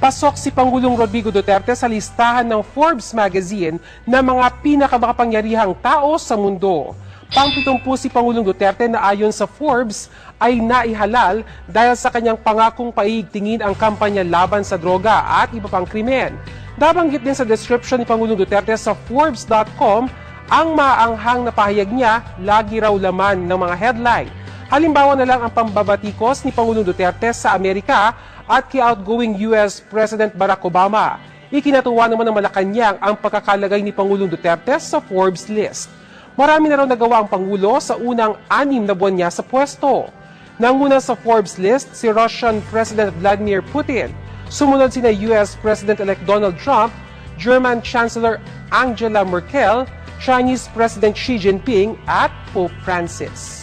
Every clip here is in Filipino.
Pasok si Pangulong Rodrigo Duterte sa listahan ng Forbes magazine na mga pinakamakapangyarihang tao sa mundo. Pangpitumpu si Pangulong Duterte na ayon sa Forbes ay naihalal dahil sa kanyang pangakong paigtingin ang kampanya laban sa droga at iba pang krimen. Nabanggit din sa description ni Pangulong Duterte sa Forbes.com ang maanghang na pahayag niya, lagi raw laman ng mga headline. Halimbawa na lang ang pambabatikos ni Pangulong Duterte sa Amerika at kay outgoing US President Barack Obama. Ikinatuwa naman ng Malacanang ang pagkakalagay ni Pangulong Duterte sa Forbes list. Marami na raw nagawa ang Pangulo sa unang anim na buwan niya sa pwesto. Nanguna sa Forbes list si Russian President Vladimir Putin. Sumunod sina US President-elect Donald Trump, German Chancellor Angela Merkel, Chinese President Xi Jinping at Pope Francis.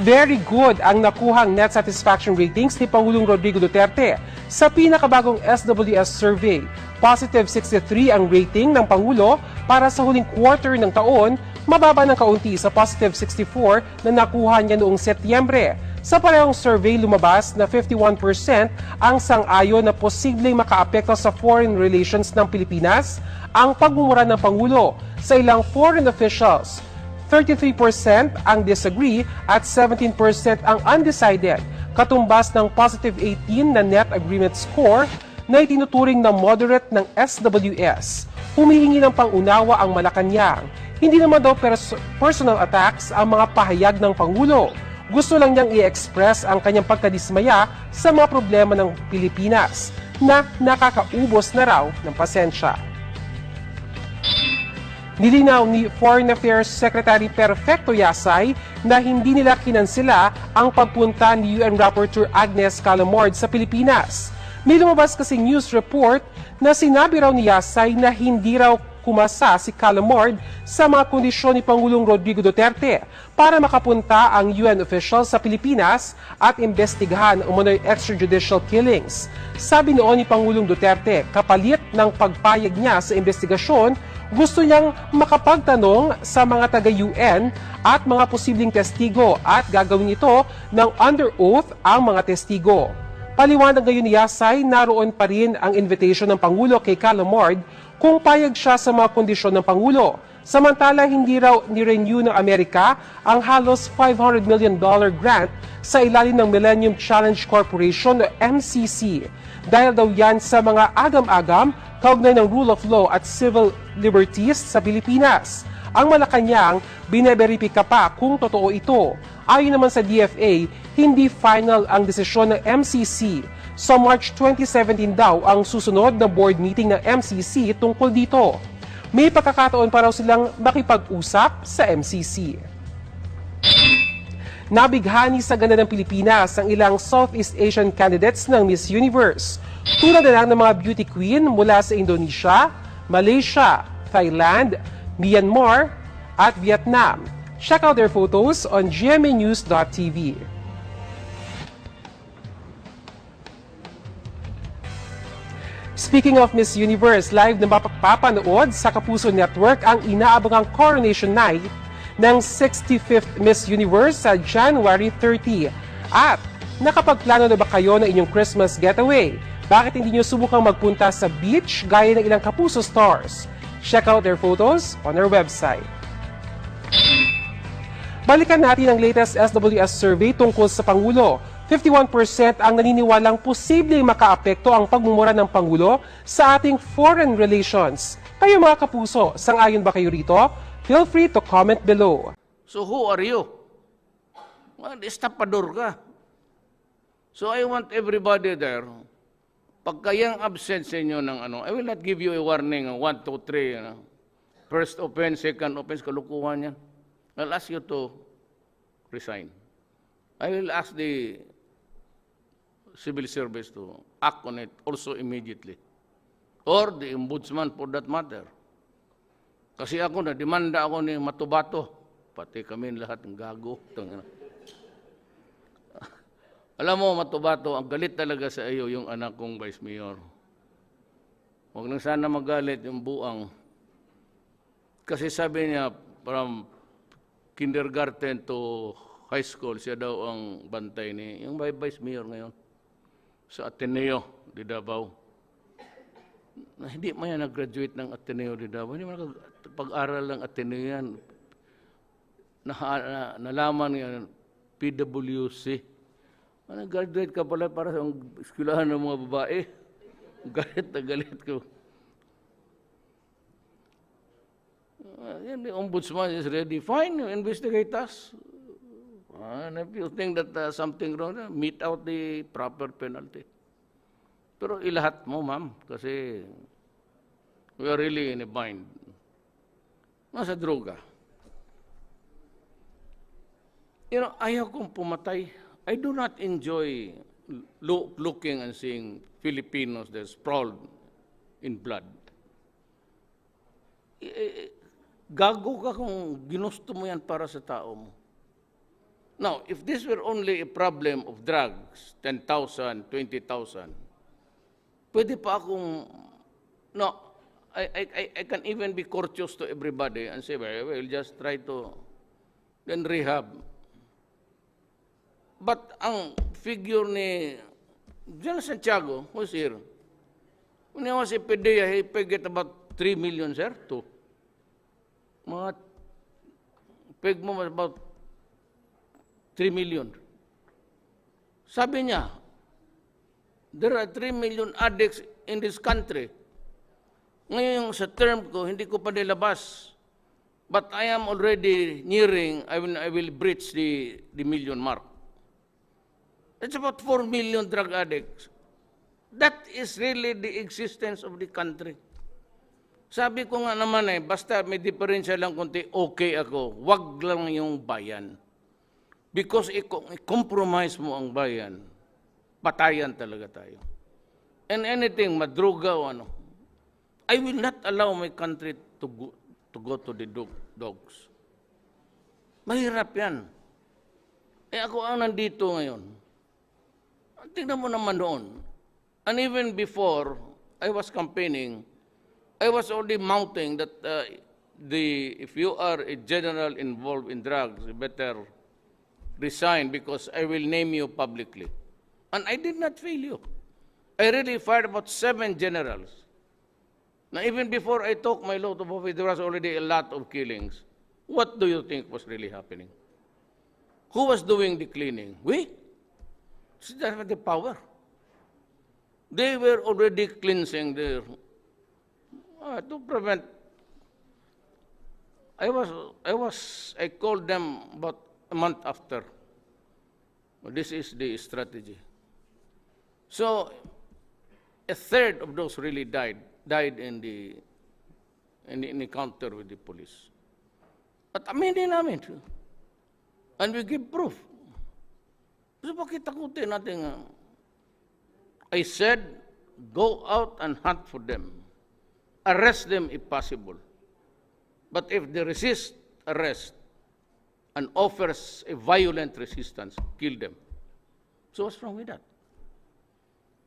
Very good ang nakuhang net satisfaction ratings ni Pangulong Rodrigo Duterte sa pinakabagong SWS survey. Positive 63 ang rating ng Pangulo para sa huling quarter ng taon, mababa ng kaunti sa positive 64 na nakuha niya noong Setyembre. Sa parehong survey, lumabas na 51% ang sang-ayon na posibleng makaapekto sa foreign relations ng Pilipinas ang pagmumura ng Pangulo sa ilang foreign officials 33% ang disagree at 17% ang undecided, katumbas ng positive 18 na net agreement score na itinuturing na moderate ng SWS. Humihingi ng pangunawa ang Malacanang. Hindi naman daw pers- personal attacks ang mga pahayag ng Pangulo. Gusto lang niyang i-express ang kanyang pagkadismaya sa mga problema ng Pilipinas na nakakaubos na raw ng pasensya. Nilinaw ni Foreign Affairs Secretary Perfecto Yasay na hindi nila kinansila ang pagpunta ni UN Rapporteur Agnes Calamord sa Pilipinas. May lumabas kasi news report na sinabi raw ni Yasay na hindi raw kumasa si Calamord sa mga kondisyon ni Pangulong Rodrigo Duterte para makapunta ang UN official sa Pilipinas at investigahan umano'y extrajudicial killings. Sabi noon ni Pangulong Duterte, kapalit ng pagpayag niya sa investigasyon, gusto niyang makapagtanong sa mga taga-UN at mga posibleng testigo at gagawin ito ng under oath ang mga testigo. Paliwanag ngayon ni Yasay, naroon pa rin ang invitation ng Pangulo kay Calamard kung payag siya sa mga kondisyon ng Pangulo. Samantala, hindi raw ni-renew ng Amerika ang halos $500 million grant sa ilalim ng Millennium Challenge Corporation o MCC dahil daw yan sa mga agam-agam kaugnay ng rule of law at civil liberties sa Pilipinas. Ang Malacanang, bineberipika pa kung totoo ito. Ayon naman sa DFA, hindi final ang desisyon ng MCC. Sa March 2017 daw ang susunod na board meeting ng MCC tungkol dito. May pagkakataon pa raw silang makipag-usap sa MCC. Nabighani sa ganda ng Pilipinas ang ilang Southeast Asian candidates ng Miss Universe. Tulad na lang ng mga beauty queen mula sa Indonesia, Malaysia, Thailand, Myanmar, at Vietnam. Check out their photos on gmanews.tv. Speaking of Miss Universe, live na mapapanood sa Kapuso Network ang inaabangang Coronation Night ng 65th Miss Universe sa January 30. At nakapagplano na ba kayo ng inyong Christmas getaway? Bakit hindi nyo subukang magpunta sa beach gaya ng ilang Kapuso stars? Check out their photos on our website. Balikan natin ang latest SWS survey tungkol sa Pangulo. 51% ang naniniwalang posibleng makaapekto ang pagmumura ng Pangulo sa ating foreign relations. Kayo mga kapuso, sang-ayon ba kayo rito? Feel free to comment below. So who are you? Well, estapador ka. So I want everybody there, pagka yung absent sa inyo ng ano, I will not give you a warning, uh, one, two, three, you know. First offense, second offense, kalukuhan yan. I'll ask you to resign. I will ask the civil service to act on it also immediately. Or the ombudsman for that matter. Kasi ako na, demanda ako ni Matubato. Pati kami lahat ng gago. Alam mo, Matubato, ang galit talaga sa iyo yung anak kong vice mayor. Huwag nang sana magalit yung buang. Kasi sabi niya, from kindergarten to high school, siya daw ang bantay ni yung vice mayor ngayon sa Ateneo di Davao. Na hindi man yan nag-graduate ng Ateneo di Davao. Hindi man pag-aral ng Ateneo yan. Na, na, nalaman yan, PWC. Ano, graduate ka pala para sa eskwelahan ng mga babae. Galit na galit ko. Uh, yan, the ombudsman is ready. Fine, investigate us. And if you think that uh, something wrong, uh, meet out the proper penalty. Pero ilahat mo, ma'am, kasi we are really in a bind. Nasa droga. You know, ayaw kong pumatay. I do not enjoy lo- looking and seeing Filipinos that sprawled in blood. Gago ka kung ginusto mo yan para sa tao mo. Now, if this were only a problem of drugs, 10,000, 20,000, pwede pa akong, no, I, I, I- can even be courteous to everybody and say, well, we'll just try to, then rehab. But ang figure ni John Santiago, who's here, when he was a PDEA, he paid about 3 million, sir, to mga peg mo about 3 million. Sabi niya, there are 3 million addicts in this country. Ngayon sa term ko, hindi ko pa nilabas. But I am already nearing, I will, I will breach the, the million mark. It's about 4 million drug addicts. That is really the existence of the country. Sabi ko nga naman eh, basta may diferensya lang konti, okay ako. Wag lang yung bayan. Because i-compromise mo ang bayan, patayan talaga tayo. And anything, madruga o ano, I will not allow my country to go to, go to the dog, dogs. Mahirap yan. Eh ako ang nandito ngayon. Tingnan mo naman noon. And even before I was campaigning, I was already mounting that uh, the if you are a general involved in drugs, better resign because I will name you publicly. And I did not fail you. I really fired about seven generals. Now, even before I took my load of office, there was already a lot of killings. What do you think was really happening? Who was doing the cleaning? We? See, they have the power. They were already cleansing their uh, to prevent. I was, I was, I called them about a month after. This is the strategy. So, a third of those really died, died in the, in the encounter with the police. At aminin namin. And we give proof. So bakit takutin natin nga? I said, go out and hunt for them. Arrest them if possible. But if they resist arrest and offers a violent resistance, kill them. So what's wrong with that?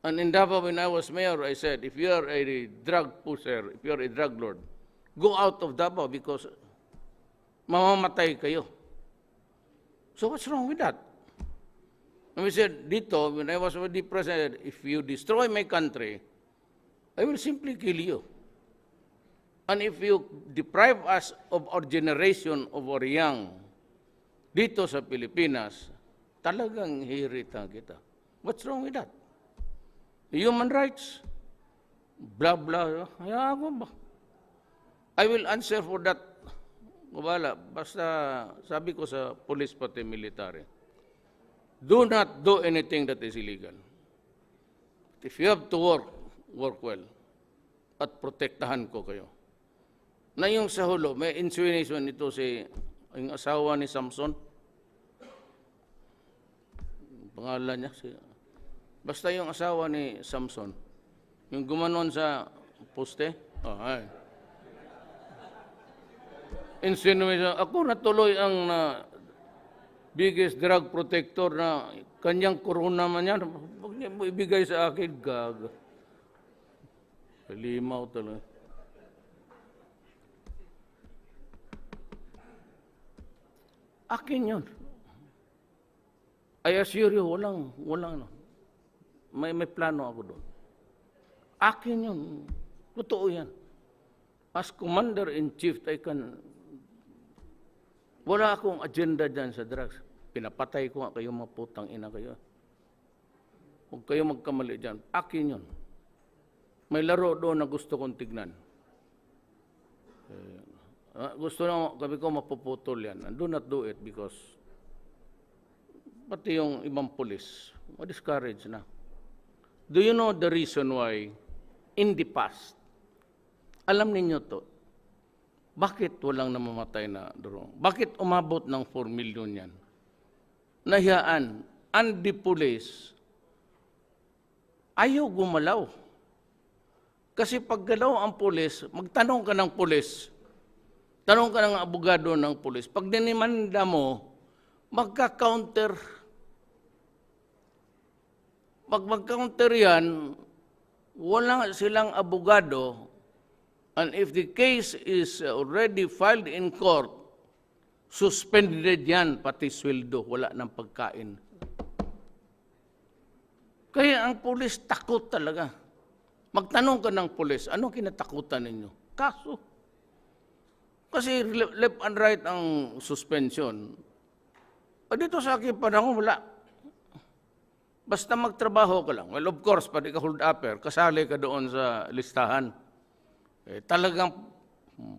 And in Davao, when I was mayor, I said, if you are a drug pusher, if you are a drug lord, go out of Davao because mamamatay kayo. So what's wrong with that? And we said, dito, when I was already president, if you destroy my country, I will simply kill you. And if you deprive us of our generation of our young dito sa Pilipinas, talagang hihiritan kita. What's wrong with that? Human rights, blah, blah. Hayaan ko ba? I will answer for that. Wala. Basta sabi ko sa police pati military, do not do anything that is illegal. If you have to work, work well. At protektahan ko kayo. Na yung sa hulo, may insinuation ito si yung asawa ni Samson. Pangalan niya Basta yung asawa ni Samson. Yung gumanon sa poste. Oh, ay. Insinuation. Ako natuloy ang na biggest drug protector na kanyang corona man yan. Huwag niya mo ibigay sa akin, gag. Limaw talaga. Akin yun. I assure you, walang, walang, ano. may, may plano ako doon. Akin yun. Totoo yan. As Commander-in-Chief, I can... Wala akong agenda dyan sa drugs. Pinapatay ko nga kayo, mga putang ina kayo. Huwag kayo magkamali dyan. Akin yun. May laro doon na gusto kong tignan. Eh, ah, gusto na, kami ko mapuputol yan. Do not do it because pati yung ibang pulis, ma-discourage na. Do you know the reason why in the past, alam ninyo to, bakit walang namamatay na drone? Bakit umabot ng 4 million yan? Nahiyaan, and the police, ayaw gumalaw. Kasi pag galaw ang pulis, magtanong ka ng pulis, tanong ka ng abogado ng pulis, pag dinimanda mo, magka-counter. Pag mag-counter yan, wala silang abogado, and if the case is already filed in court, suspended yan, pati sweldo, wala ng pagkain. Kaya ang pulis takot talaga. Magtanong ka ng pulis, anong kinatakutan ninyo? Kaso. Kasi le- left and right ang suspension. Ah, dito sa akin panahon, wala. Basta magtrabaho ka lang. Well, of course, pati ka hold upper, kasali ka doon sa listahan. Eh, talagang, hmm,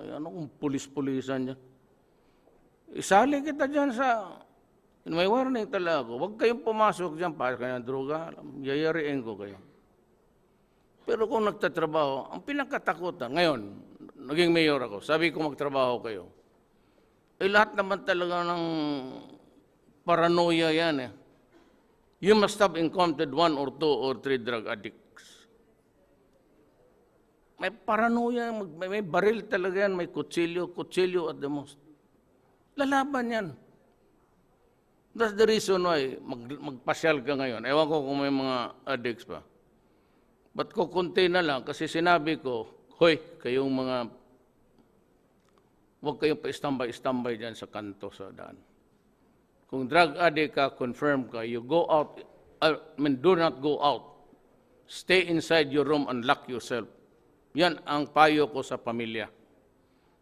ay, ano kung pulis-pulisan dyan. Isali kita dyan sa, may warning talaga ako, huwag kayong pumasok dyan para kayo ng droga, yayariin ko kayo. Pero kung nagtatrabaho, ang pinakatakutan, ngayon, naging mayor ako, sabi ko magtrabaho kayo. Eh lahat naman talaga ng paranoia yan eh. You must have encountered one or two or three drug addicts. May paranoia, may, may baril talaga yan, may kutsilyo, kutsilyo at the most. Lalaban yan. That's the reason why mag, magpasyal ka ngayon. Ewan ko kung may mga addicts pa. Ba't ko konti na lang? Kasi sinabi ko, Hoy, kayong mga, huwag kayong pa-istambay-istambay dyan sa kanto sa daan. Kung drug addict ka, confirm ka, you go out, I mean, do not go out. Stay inside your room and lock yourself. Yan ang payo ko sa pamilya.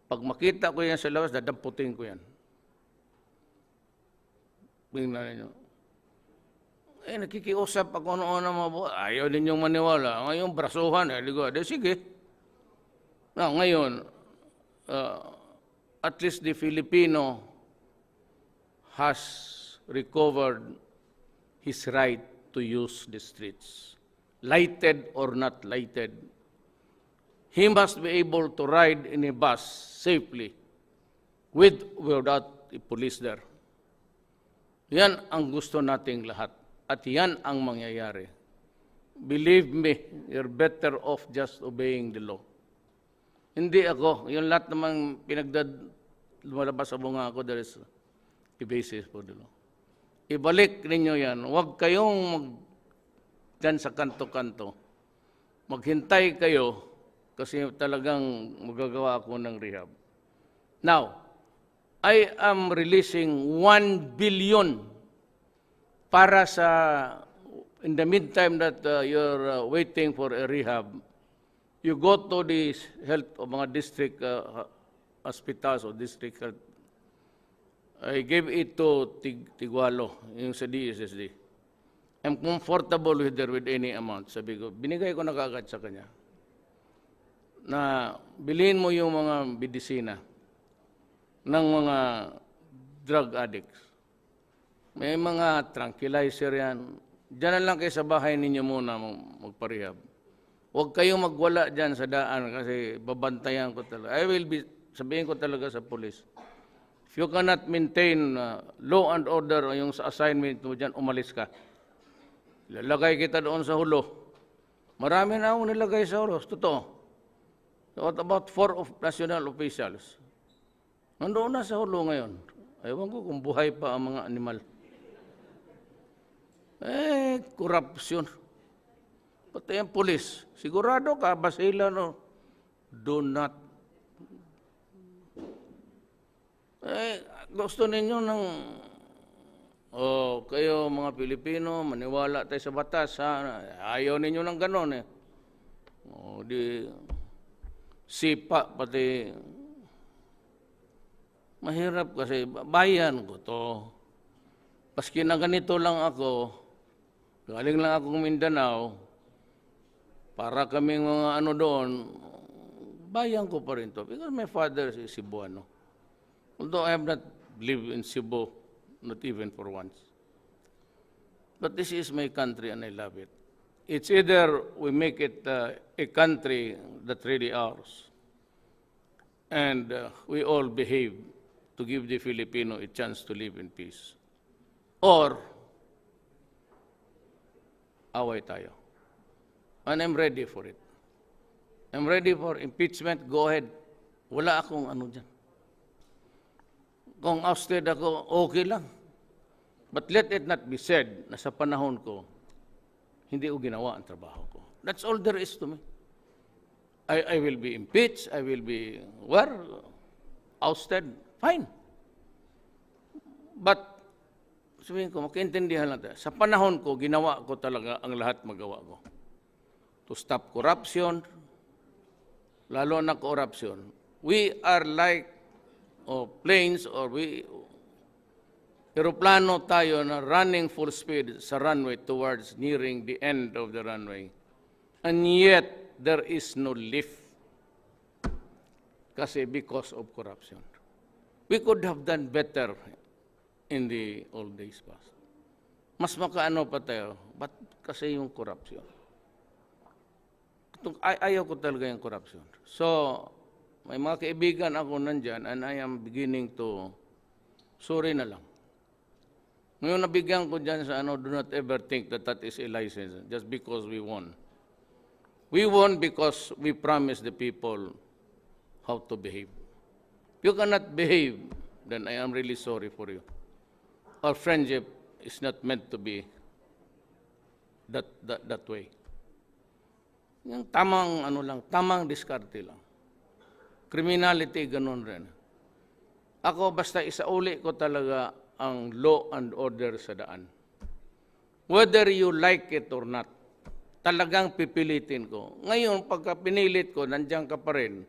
Pag makita ko yan sa labas, dadamputin ko yan. Tingnan ninyo. Eh, nakikiusap ako noon ng mga buhay. Ayaw ninyong maniwala. Ngayon, brasuhan. Eh, ligo. De, sige. Na, ngayon, uh, at least the Filipino has recovered his right to use the streets. Lighted or not lighted. He must be able to ride in a bus safely with without a police there. Yan ang gusto nating lahat. At yan ang mangyayari. Believe me, you're better off just obeying the law. Hindi ako. Yung lahat namang pinagdad, lumalabas sa bunga ako, there is for the law. Ibalik ninyo yan. Huwag kayong mag, dyan sa kanto-kanto. Maghintay kayo kasi talagang magagawa ako ng rehab. Now, I am releasing 1 billion para sa in the meantime that uh, you're uh, waiting for a rehab you go to the health of mga district uh, hospitals or district health I gave it to Tig Tigualo yung sa DSSD I'm comfortable with her with any amount sabi ko binigay ko na kagad sa kanya na bilhin mo yung mga bidisina ng mga drug addicts. May mga tranquilizer yan. Diyan lang kayo sa bahay ninyo muna mag- magparehab. Huwag kayong magwala dyan sa daan kasi babantayan ko talaga. I will be, sabihin ko talaga sa police. If you cannot maintain uh, law and order o yung sa assignment mo dyan, umalis ka. Lalagay kita doon sa hulo. Marami na akong nilagay sa hulo. Totoo. What about four of national officials? Nandoon na sa hulo ngayon. Ewan ko kung buhay pa ang mga animal. Eh, korupsyon. Pati ang polis. Sigurado ka, basila no. Do not. Eh, gusto ninyo ng Oh, kayo mga Pilipino, maniwala tayo sa batas. Ha? Ayaw ninyo ng ganon eh. O, di sipa pati mahirap kasi bayan ko to. Paski na ganito lang ako, galing lang ako Mindanao, para kaming mga ano doon, bayan ko pa rin to. Because my father is Cebuano. Although I have not lived in Cebu, not even for once. But this is my country and I love it. It's either we make it uh, a country that really ours, and uh, we all behave to give the Filipino a chance to live in peace. Or, away tayo. And I'm ready for it. I'm ready for impeachment. Go ahead. Wala akong ano dyan. Kung ousted ako, okay lang. But let it not be said na sa panahon ko, hindi ko ginawa ang trabaho ko. That's all there is to me. I, I will be impeached, I will be, where? Ousted, fine. But, sabihin ko, magkaintindihan lang tayo. Sa panahon ko, ginawa ko talaga ang lahat magawa ko. To stop corruption, lalo na corruption. We are like oh, planes or we Eroplano tayo na running full speed sa runway towards nearing the end of the runway. And yet, there is no lift. Kasi because of corruption. We could have done better in the old days past. Mas makaano pa tayo, but kasi yung corruption. Ay- ayaw ko talaga yung corruption. So, may mga kaibigan ako nandyan and I am beginning to, sorry na lang. Ngayon nabigyan ko dyan sa ano, do not ever think that that is a license just because we won. We won because we promised the people how to behave. You cannot behave, then I am really sorry for you. Our friendship is not meant to be that, that, that way. Yung tamang ano lang, tamang diskarte lang. Criminality, ganun rin. Ako basta isauli ko talaga ang law and order sa daan. Whether you like it or not, talagang pipilitin ko. Ngayon, pagka pinilit ko, nandiyan ka pa rin,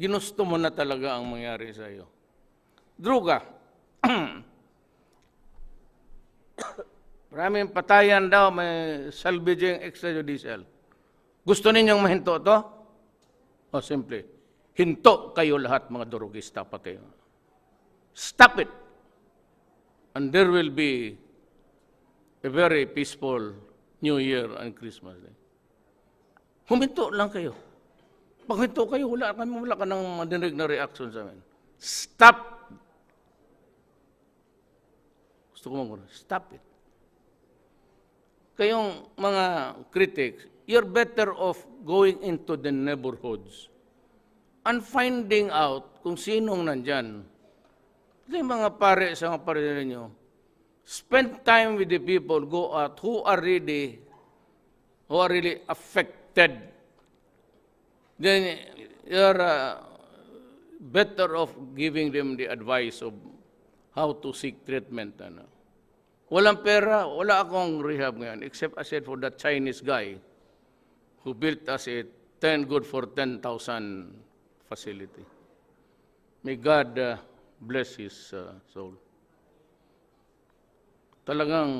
ginusto mo na talaga ang mangyari sa iyo. Druga. Maraming patayan daw, may salvaging extrajudicial. Gusto ninyong mahinto to? O simple, hinto kayo lahat mga durugista pati. Stop it. And there will be a very peaceful New Year and Christmas Day. Huminto lang kayo. Pag hinto kayo, wala, kami, wala ka nang madinig na reaction sa amin. Stop! Gusto ko mong stop it. Kayong mga critics, you're better off going into the neighborhoods and finding out kung sinong nandyan. Yung mga pare sa mga pare ninyo. Spend time with the people, go out, who are really, who are really affected. Then you're uh, better off giving them the advice of how to seek treatment. Ano. Walang pera, wala akong rehab ngayon, except I said for that Chinese guy who built us a 10 good for 10,000 facility. May God uh, bless his uh, soul. Talagang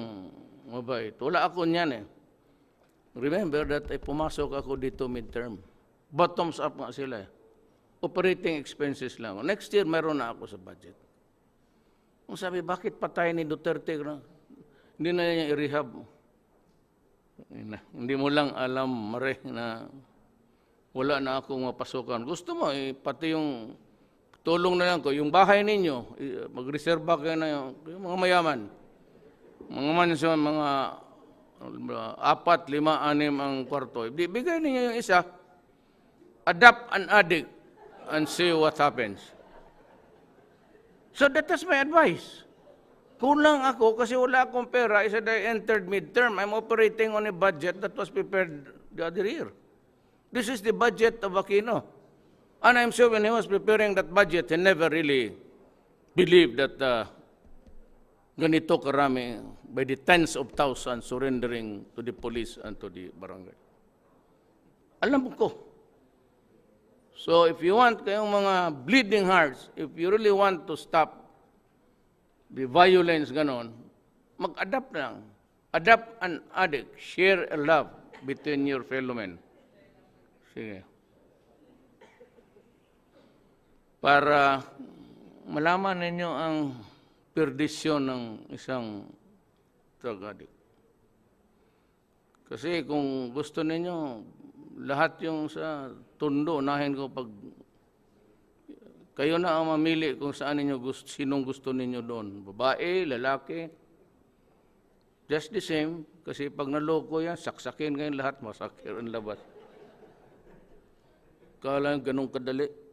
mabait. Wala ako niyan eh. Remember that ay pumasok ako dito midterm. Bottoms up nga sila eh. Operating expenses lang. Next year, meron na ako sa budget. Kung sabi, bakit patay ni Duterte? No? Hindi na niya i-rehab. Na- Hindi mo lang alam, Mare, na wala na akong mapasukan. Gusto mo, eh, pati yung tulong na lang ko, yung bahay ninyo, eh, magreserba kayo na yung, yung mga mayaman. Mga mansyon, mga uh, apat, lima, anim ang kwarto. Bigay ninyo yung isa, adapt an addict, and see what happens. So that is my advice. Kulang ako kasi wala akong pera. I said I entered midterm. I'm operating on a budget that was prepared the other year. This is the budget of Aquino. And I'm sure when he was preparing that budget, he never really believed that uh, ganito karami, by the tens of thousands surrendering to the police and to the barangay. Alam ko. So if you want kayong mga bleeding hearts, if you really want to stop the violence ganon, mag-adapt lang. Adapt and addict. Share a love between your fellow men. Sige. Para malaman ninyo ang perdisyon ng isang drug addict. Kasi kung gusto ninyo, lahat yung sa tundo, unahin ko pag kayo na ang mamili kung saan ninyo gusto, sinong gusto ninyo doon. Babae, lalaki. Just the same, kasi pag naloko yan, saksakin kayo lahat, masakir ang labas. Kala ganun kadali.